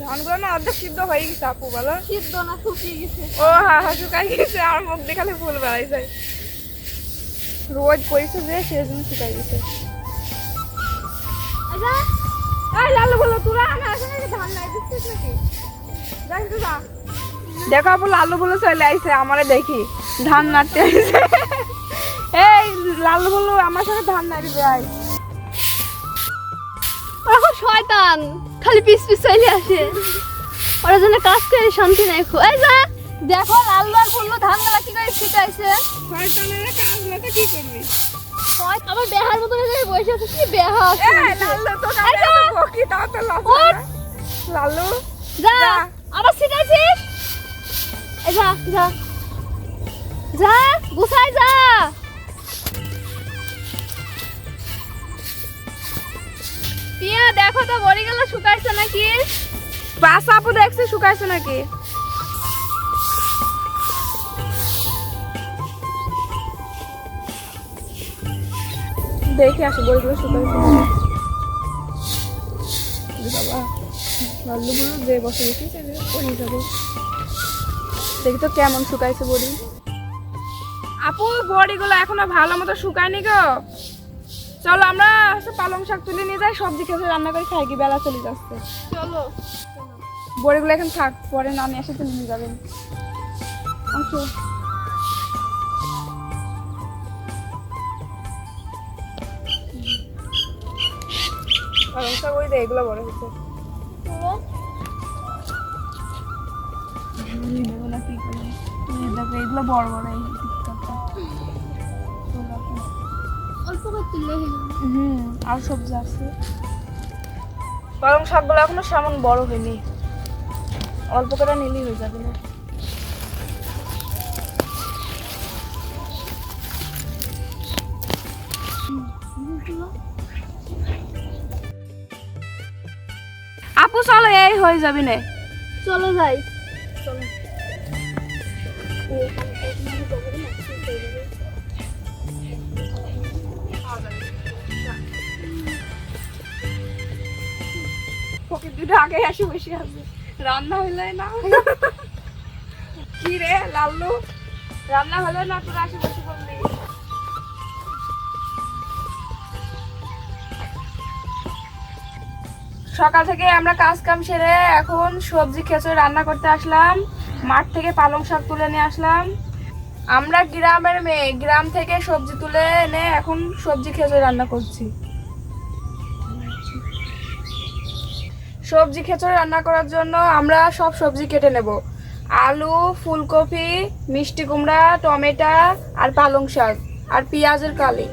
ধানগুলো না অর্ধেক সিদ্ধ হয়ে গেছে আপু বলো। সিদ্ধ না শুকিয়ে গেছে। ও হা হা শুকাই গেছে আর মুখ দেখালে ফুল বেড়াই যায় রোদ পড়েছে যে সেই জন্য শুকাই গেছে। আচ্ছা। এই লালু বলো তোরা আমি আসলে ধান নাই দিচ্ছিস নাকি? যাই তো যা। দেখো আপু লালু বলে চলে আইছে আমারে দেখি ধান নাড়তে আইছে। এই লালু বলো আমার সাথে ধান নাড়বে আই ওরা শয়তান। খালি পিস পিস চলে আসে। ওরা যেন কাজ করে শান্তি নাই খো এই যা দেখো লাল লাল বলল ধান গালা কি করে ছিটাইছে। শয়তানের কাজ না তো কি করবি? শয়ত বেহার মতো হয়ে বসে আছে কি বেহা এই তো এই যা। তাও তো। আবার ছিটাইছিস? যা যা। যা গুছাই যা। তো গেল শুকাইছে নাকি? পাঁচ আপু দেখছি শুকাইছে নাকি? দেখে আসো বইগুলো শুকাইছে বাবা লাল্লু যে বসে রেখেছে পড়ে যাবে দেখি তো কেমন শুকাইছে বড়ি। আপু বড়িগুলো এখনও ভালো মতো শুকায়নি গো। চলো আমরা হচ্ছে পালং শাক তুলে নিয়ে যাই সবজি খেতে রান্না করে খাই কি বেলা চলে যাচ্ছে। চলো। বড়িগুলো এখন থাক পরে নামে এসে তুলে নিয়ে যাবেন পালং শাক ওই যে এগুলো বড় দেখো এগুলো বড় বড় এই হুম আর সবজি আছে। পালং শাকগুলো এখনও সেমন বড় হয়নি। অল্প করে নিলেই হয়ে যাবে না। আপু চলো এই হয়ে যাবে না। চলো যাই চলো। আগে আসি বসে রান্না হইলে না? কি রে, লাল্লু? রান্না হলো না তোরা আসি বসে বললি? সকাল থেকে আমরা কাজ কাম সেরে এখন সবজি খেচড়ি রান্না করতে আসলাম। মাঠ থেকে পালং শাক তুলে নিয়ে আসলাম। আমরা গ্রামের মেয়ে, গ্রাম থেকে সবজি তুলে এনে এখন সবজি খেচড়ি রান্না করছি। সবজি খেচড়ি রান্না করার জন্য আমরা সব সবজি কেটে নেব। আলু, ফুলকপি, মিষ্টি কুমড়া, টমেটো আর পালং শাক আর পেঁয়াজের কালি।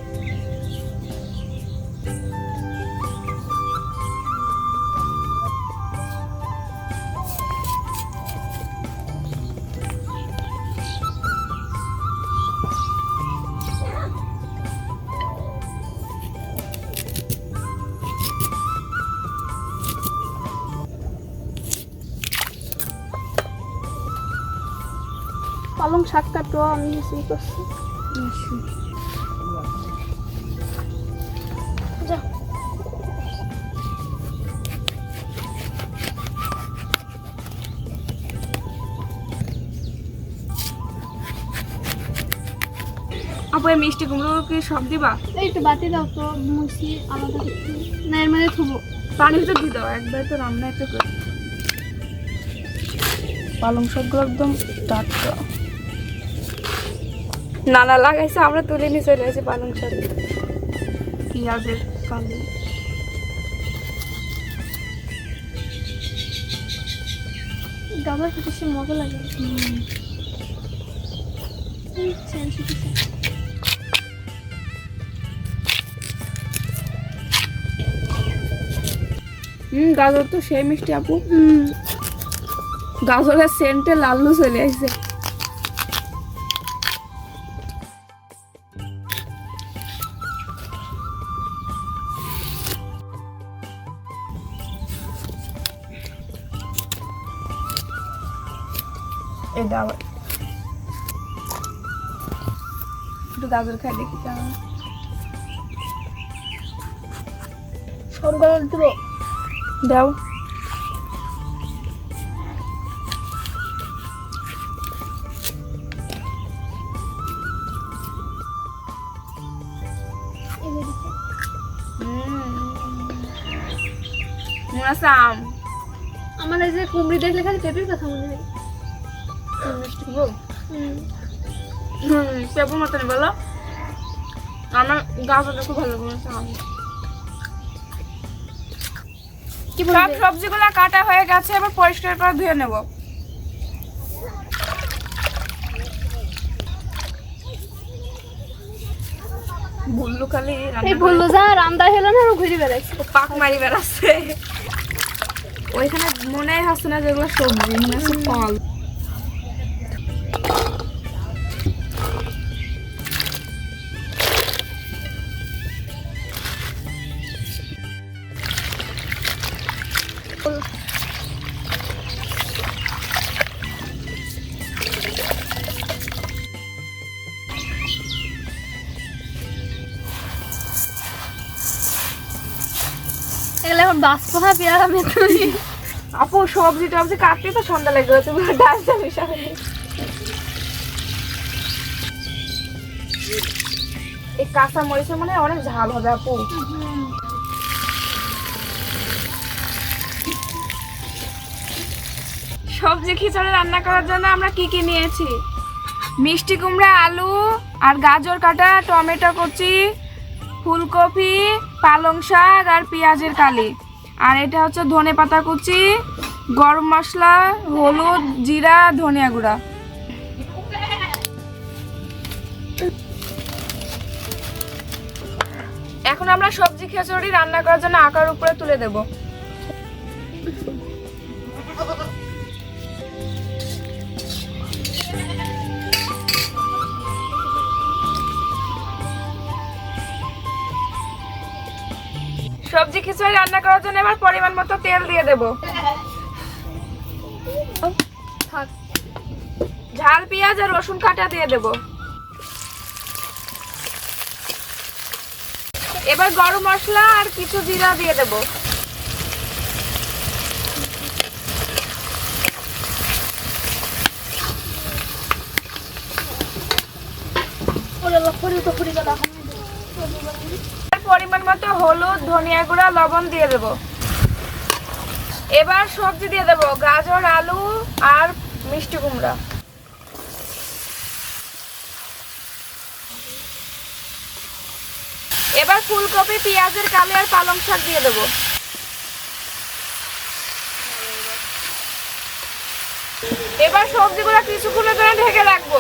পালং শাক কাটো আমি হেসে করছি। আপু মিষ্টি কুমড়ো কি সব দিবা? এই তো বাতি দাও তো মুছি আলাদা করতে না এর মধ্যে থুবো। পানি ভিতর দিয়ে দাও একবার তো রান্না একটা করে। পালং শাকগুলো একদম টাটকা। নানা লাগাইছে আমরা তুলে নিয়ে চলে আসি পালং শাক। পেঁয়াজের কালি। গাবার খেতে সে মজা লাগে। হুম গাজর তো সেই মিষ্টি আপু। হুম। গাজরের সেন্টে লাল্লু চলে আসছে। এ দাও একটু গাজর খাই দেখি সব গাজর দিব দাও আমার এই যে কুমড়ি দেখলে খালি পেঁপের কথা মনে হয় হুম মতন আমার গাছটা খুব ভালো সব কাটা হয়ে গেছে পরিষ্কার করে ধুয়ে নেব খালি যা হলো না ঘুরে পাক মারি বেড়াচ্ছে। ওইখানে মনে হচ্ছে না যেগুলো সবজি, মনে হচ্ছে ফল। এগুলো এখন বাস পোহা পেয়ারা মেতুনি আপু, সবজি টবজি কাটতে তো সন্ধ্যা লেগে গেছে ডালটা মিশাবে। এই কাঁচা মরিচে মানে অনেক ঝাল হবে, আপু। সবজি খিচুড়ি রান্না করার জন্য আমরা কি কি নিয়েছি? মিষ্টি কুমড়া, আলু, আর গাজর কাটা, টমেটো কুচি, ফুলকপি, পালং শাক, আর পেঁয়াজের কালি। আর এটা হচ্ছে ধনে পাতা কুচি, গরম মশলা, হলুদ, জিরা, ধনিয়া গুঁড়া। এখন আমরা সবজি খিচুড়ি রান্না করার জন্য আকার উপরে তুলে দেব। সবজি খিচুড়ি রান্না করার জন্য এবার পরিমাণ মতো তেল দিয়ে দেব। ঝাল, পেঁয়াজ আর রসুন কাটা দিয়ে দেব। এবার গরম মশলা আর কিছু জিরা দিয়ে দেব। ওরে লক্ষরি তো ফুরি গেল পরিমাণ মতো হলুদ, ধনিয়া গুঁড়া, লবণ দিয়ে দেব। এবার সবজি দিয়ে দেব, গাজর, আলু আর মিষ্টি কুমড়া। এবার ফুলকপি, পেঁয়াজের কালি আর পালং শাক দিয়ে দেব। এবার সবজিগুলো কিছুক্ষণের জন্য ঢেকে রাখব।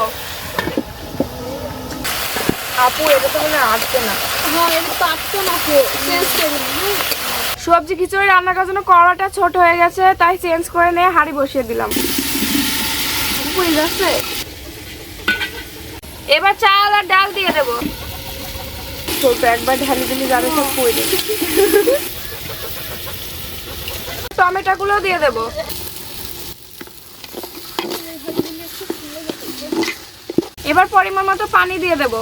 আপু এটা তো মনে হয় আটকে না। হ্যাঁ এটা তো আটকে না চেঞ্জ করে সবজি খিচুড়ি রান্না করার জন্য কড়াটা ছোট হয়ে গেছে তাই চেঞ্জ করে নিয়ে হাঁড়ি বসিয়ে দিলাম। বুঝে যাচ্ছে এবার চাল আর ডাল দিয়ে দেবো। একবার ঢালি যাবে সব পড়ে টমেটোগুলো দিয়ে দেবো। এবার পরিমাণ মতো পানি দিয়ে দেবো।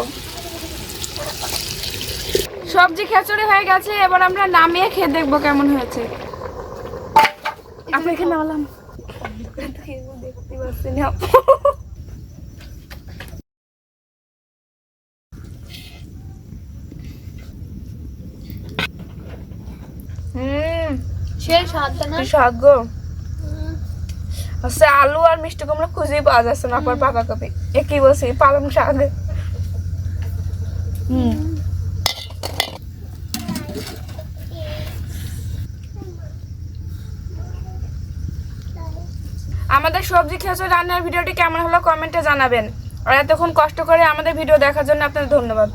সবজি খেচড়ি হয়ে গেছে এবার আমরা নামিয়ে খেয়ে দেখব কেমন হয়েছে। আপনি এখানে নামালাম। দেখতে পাচ্ছি না? আচ্ছা আলু আর মিষ্টি কুমড়া খুঁজেই পাওয়া যাচ্ছে না পর পাতা কপি। এ কি বলছি পালং শাক হুম আমাদের সবজি খেয়েছো, রান্নার ভিডিওটি কেমন হলো কমেন্টে জানাবেন। আর এতক্ষণ কষ্ট করে আমাদের ভিডিও দেখার জন্য আপনাদের ধন্যবাদ।